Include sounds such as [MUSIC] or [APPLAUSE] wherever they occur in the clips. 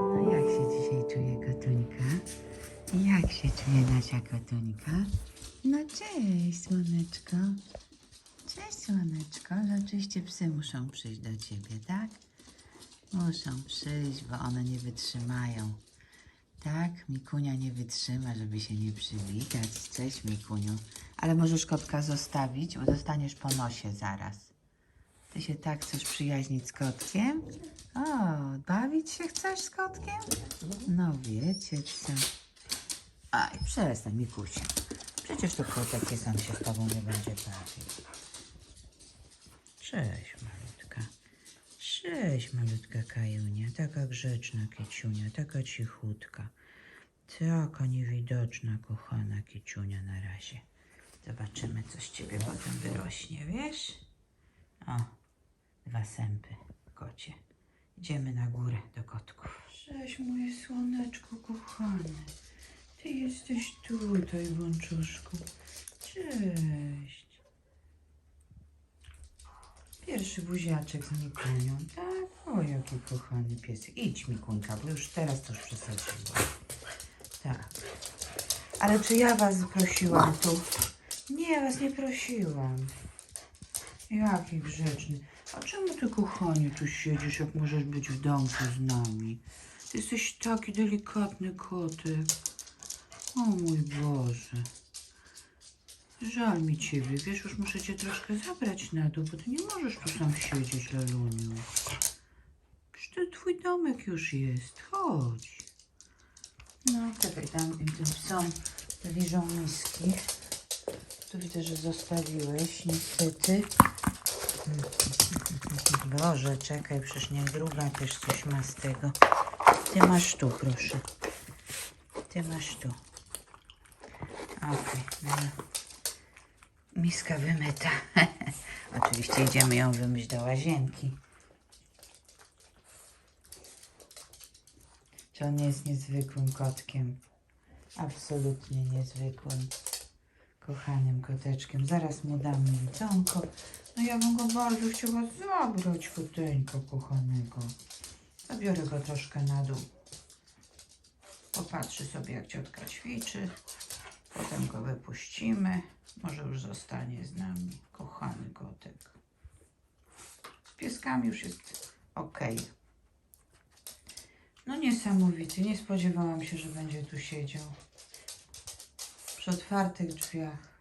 No jak się dzisiaj czuje kotuńka? Jak się czuje nasza kotuńka? No cześć, słoneczko. Cześć, słoneczko. Ale oczywiście psy muszą przyjść do ciebie, tak? Muszą przyjść, bo one nie wytrzymają. Tak, Mikunia nie wytrzyma, żeby się nie przywitać. Cześć, Mikuniu. Ale możesz kotka zostawić, bo dostaniesz po nosie zaraz. Ty się tak chcesz przyjaźnić z kotkiem? O, bawić się chcesz z kotkiem? No wiecie co. Aj, przestań, Mikusia. Przecież to kotek jest, on się z tobą nie będzie bawił. Cześć, malutka. Cześć, malutka Kajunia. Taka grzeczna kiciunia, taka cichutka. Taka niewidoczna, kochana kiciunia na razie. Zobaczymy, co z ciebie potem wyrośnie, wiesz? O, dwa sępy, kocie. Idziemy na górę do kotków. Cześć, moje słoneczko kochane. Ty jesteś tutaj, bączuszku. Cześć. Pierwszy buziaczek z Mikunią, tak? O, jaki kochany piesek. Idź, Mikuńka, bo już teraz to już przesadziłam. Tak. Ale czy ja was prosiłam tu? Nie, was nie prosiłam. Jaki grzeczny. A czemu ty, kochanie, tu siedzisz, jak możesz być w domku z nami? Ty jesteś taki delikatny kotek. O mój Boże. Żal mi ciebie, wiesz, już muszę cię troszkę zabrać na dół, bo ty nie możesz tu sam siedzieć, Laluniu. Przecież to twój domek już jest, chodź. No, czekaj, tam tym psom liżą miski. Tu widzę, że zostawiłeś, niestety. Boże, czekaj, przecież niech druga też coś ma z tego. Ty masz tu, proszę. Ty masz tu. Okej, no. Miska wymyta. [LAUGHS] Oczywiście idziemy ją wymyć do łazienki. Czy on jest niezwykłym kotkiem? Absolutnie niezwykłym. Kochanym koteczkiem. Zaraz mu dam jedzonko. No ja bym go bardzo chciała zabrać, koteńka kochanego. Zabiorę go troszkę na dół. Popatrzy sobie, jak ciotka ćwiczy. Potem go wypuścimy. Może już zostanie z nami. Kochany kotek. Z pieskami już jest ok. No niesamowity. Nie spodziewałam się, że będzie tu siedział. Przy otwartych drzwiach.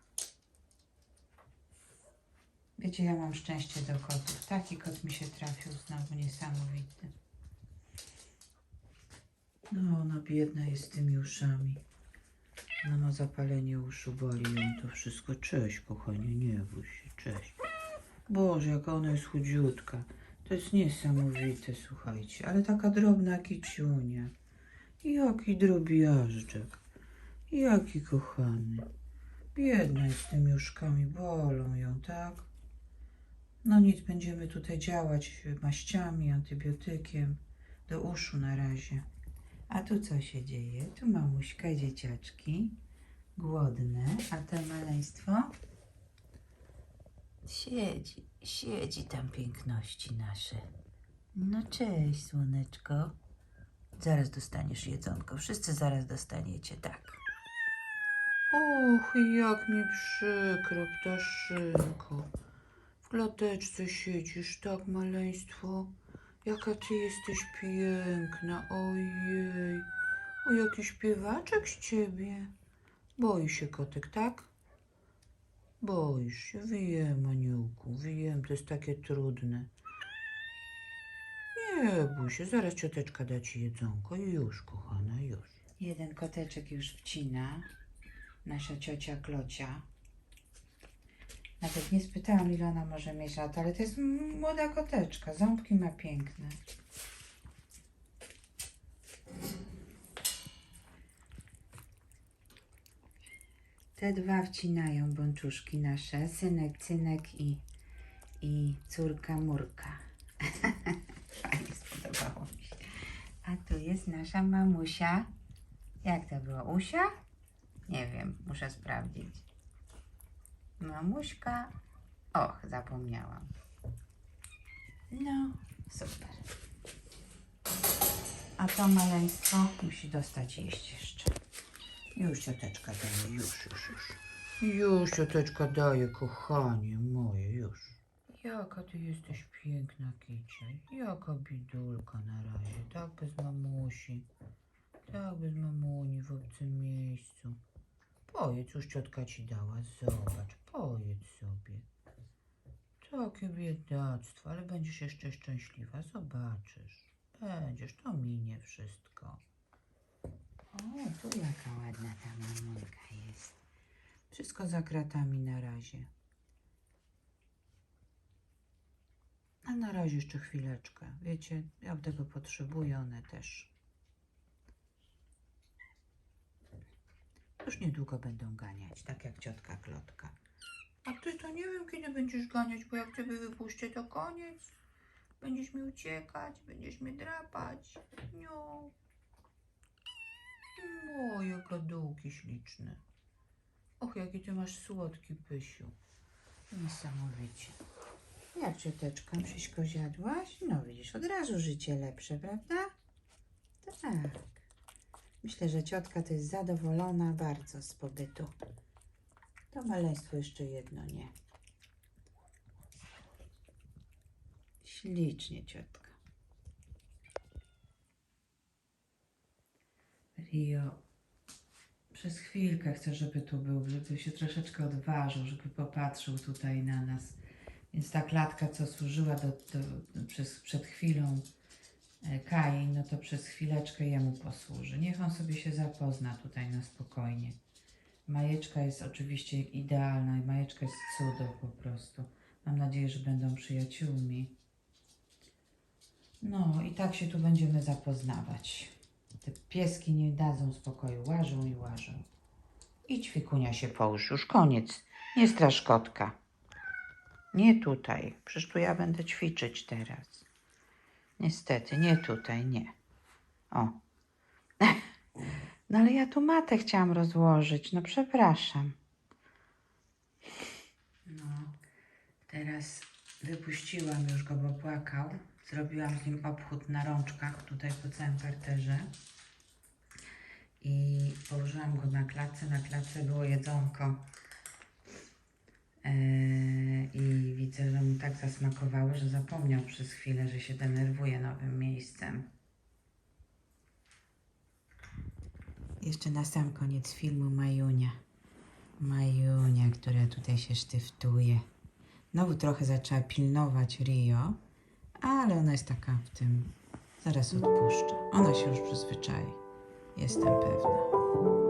Wiecie, ja mam szczęście do kotów. Taki kot mi się trafił znowu niesamowity. No, ona biedna jest z tymi uszami. Ona ma zapalenie uszu, boli ją to wszystko. Cześć, kochanie, nie bój się, cześć. Boże, jaka ona jest chudziutka. To jest niesamowite, słuchajcie. Ale taka drobna kiciunia. Jaki drobiażdżek. Jaki kochany. Biedna jest z tymi uszkami, bolą ją, tak? No nic, będziemy tutaj działać maściami, antybiotykiem. Do uszu na razie. A tu co się dzieje? Tu mamuśka dzieciaczki. Głodne. A to maleństwo? Siedzi, siedzi tam piękności nasze. No cześć, słoneczko. Zaraz dostaniesz jedzonko. Wszyscy zaraz dostaniecie, tak. Och, jak mi przykro, ptaszynko. Klateczce siedzisz, tak, maleństwo? Jaka ty jesteś piękna, ojej. O, jaki śpiewaczek z ciebie. Boi się kotek, tak? Boisz się, wiem, aniołku, wiem, to jest takie trudne. Nie bój się, zaraz cioteczka da ci jedzonko. Już, kochana, już. Jeden koteczek już wcina. Nasza ciocia Klocia. Nawet nie spytałam, ile ona może mieć lat, ale to jest młoda koteczka. Ząbki ma piękne. Te dwa wcinają bączuszki nasze. Synek, cynek i, i córka Murka. [LAUGHS] Fajnie spodobało mi się. A tu jest nasza mamusia. Jak to było? Usia? Nie wiem, muszę sprawdzić. Mamuśka. Och, zapomniałam. No, super. A to maleństwo musi dostać jeść jeszcze. Już cioteczka daje, już, już, już. Już cioteczka daje, kochanie moje, już. Jaka ty jesteś piękna, Kicia. Jaka bidulka na razie. Tak bez mamusi. Tak bez mamuni w obcym miejscu. Pojedz, już ciotka ci dała. Zobacz, pojedz sobie. Takie biedactwo, ale będziesz jeszcze szczęśliwa. Zobaczysz. Będziesz, to minie wszystko. O, tu jaka ładna ta mamunka jest. Wszystko za kratami na razie. A na razie jeszcze chwileczkę. Wiecie, ja tego potrzebuję, one też. Już niedługo będą ganiać, tak jak ciotka Klotka. A ty to nie wiem, kiedy będziesz ganiać, bo jak ciebie wypuszczę, to koniec. Będziesz mi uciekać, będziesz mnie drapać. No. Moje gadułki śliczne. Och, jaki ty masz słodki pysiu. Niesamowicie. Jak cioteczka, wszystko zjadłaś? No widzisz, od razu życie lepsze, prawda? Tak. Myślę, że ciotka to jest zadowolona bardzo z pobytu. To maleństwo jeszcze jedno nie. Ślicznie ciotka. Rio, przez chwilkę chcę, żeby tu był, żeby się troszeczkę odważył, żeby popatrzył tutaj na nas. Więc ta klatka, co służyła do, do, przez, przed chwilą e, Kai, no to przez chwileczkę jemu posłuży. Niech on sobie się zapozna tutaj na spokojnie. Majeczka jest oczywiście idealna i Majeczka jest cudo po prostu. Mam nadzieję, że będą przyjaciółmi. No i tak się tu będziemy zapoznawać. Te pieski nie dadzą spokoju, łażą i łażą. Idź, Wikunia, się połóż, już koniec. Nie strasz kotka. Nie tutaj, przecież tu ja będę ćwiczyć teraz. Niestety, nie tutaj, nie. O. [LAUGHS] No ale ja tu matę chciałam rozłożyć, no przepraszam. No, teraz wypuściłam już go, bo płakał. Zrobiłam z nim obchód na rączkach tutaj po całym parterze. I położyłam go na klatce. Na klatce było jedzonko. I widzę, że mu tak zasmakowało, że zapomniał przez chwilę, że się denerwuje nowym miejscem. Jeszcze na sam koniec filmu Majunia. Majunia, która tutaj się sztyftuje. Znowu trochę zaczęła pilnować Rio, ale ona jest taka w tym. Zaraz odpuszczę. Ona się już przyzwyczai. Jestem pewna.